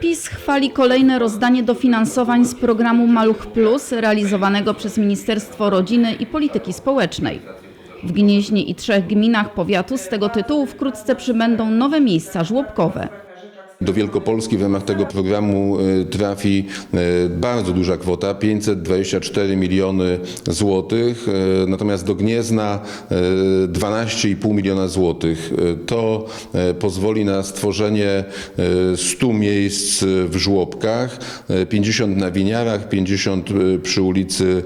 PiS chwali kolejne rozdanie dofinansowań z programu Maluch Plus realizowanego przez Ministerstwo Rodziny i Polityki Społecznej. W Gnieźnie i trzech gminach powiatu z tego tytułu wkrótce przybędą nowe miejsca żłobkowe. Do Wielkopolski w ramach tego programu e, trafi e, bardzo duża kwota 524 miliony złotych, e, natomiast do Gniezna e, 12,5 miliona złotych. To pozwoli na stworzenie e, 100 miejsc w żłobkach, e, 50 na winiarach, 50 e, przy ulicy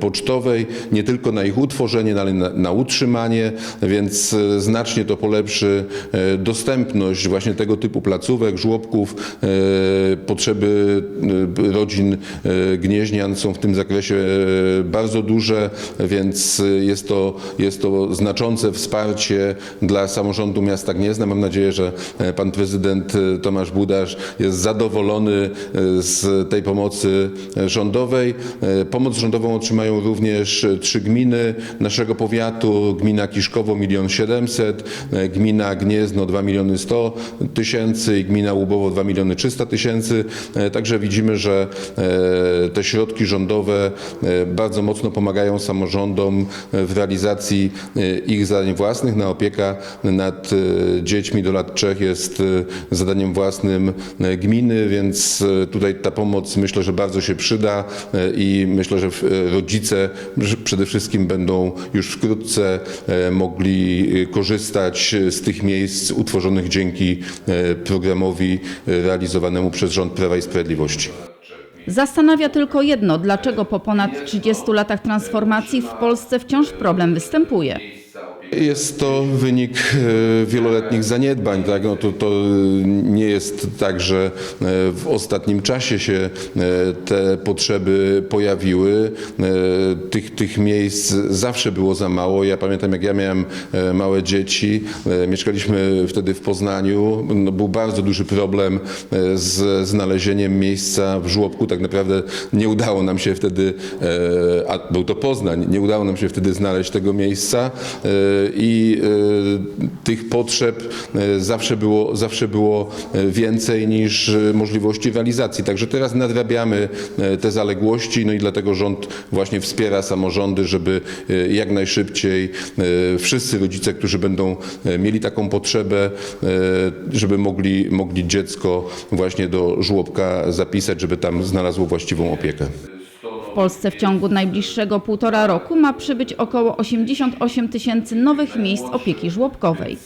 Pocztowej, nie tylko na ich utworzenie, no ale na, na utrzymanie, więc znacznie to polepszy dostępność właśnie tego typu placówek, żłobków. E, Potrzeby e, rodzin e, gnieźnian są w tym zakresie bardzo duże, więc jest to, jest to znaczące wsparcie dla samorządu miasta Gniezna. Mam nadzieję, że pan prezydent Tomasz Budasz jest zadowolony z tej pomocy rządowej. Pomoc rządową otrzymają również trzy gminy naszego powiatu. Gmina Kiszkowo 1 700 000, gmina Gniezno 2 miliony 100 tysięcy i gmina Łubowo 2 miliony 300 tysięcy. E, Także widzimy, że e, te środki rządowe e, bardzo mocno pomagają samorządom w realizacji ich zadań własnych. Na opieka nad dziećmi do lat trzech jest zadaniem własnym gminy, więc tutaj ta pomoc myślę, że bardzo się przyda i myślę, że rodzice przede wszystkim będą już wkrótce mogli korzystać z tych miejsc utworzonych dzięki e, programowi e, realizowanemu przez rząd Prawa i Sprawiedliwości. Zastanawia tylko jedno, dlaczego po ponad 30 latach transformacji w Polsce wciąż problem występuje. Jest to wynik e, wieloletnich zaniedbań. Tak? No to, to nie jest tak, że e, w ostatnim czasie się e, te potrzeby pojawiły. E, Tych, tych miejsc zawsze było za mało. Ja pamiętam, jak ja miałem e, małe dzieci, e, mieszkaliśmy wtedy w Poznaniu. No, był bardzo duży problem e, z znalezieniem miejsca w żłobku. Tak naprawdę nie udało nam się wtedy, e, a był to Poznań, nie udało nam się wtedy znaleźć tego miejsca e, i e, tych potrzeb e, zawsze było, zawsze było e, więcej niż możliwości realizacji. Także teraz nadrabiamy te zaległości, no i dlatego rząd właśnie wspiera samorządy, żeby jak najszybciej wszyscy rodzice, którzy będą mieli taką potrzebę, żeby mogli, mogli dziecko właśnie do żłobka zapisać, żeby tam znalazło właściwą opiekę. Polsce w ciągu najbliższego półtora roku ma przybyć około 88 tysięcy nowych miejsc opieki żłobkowej.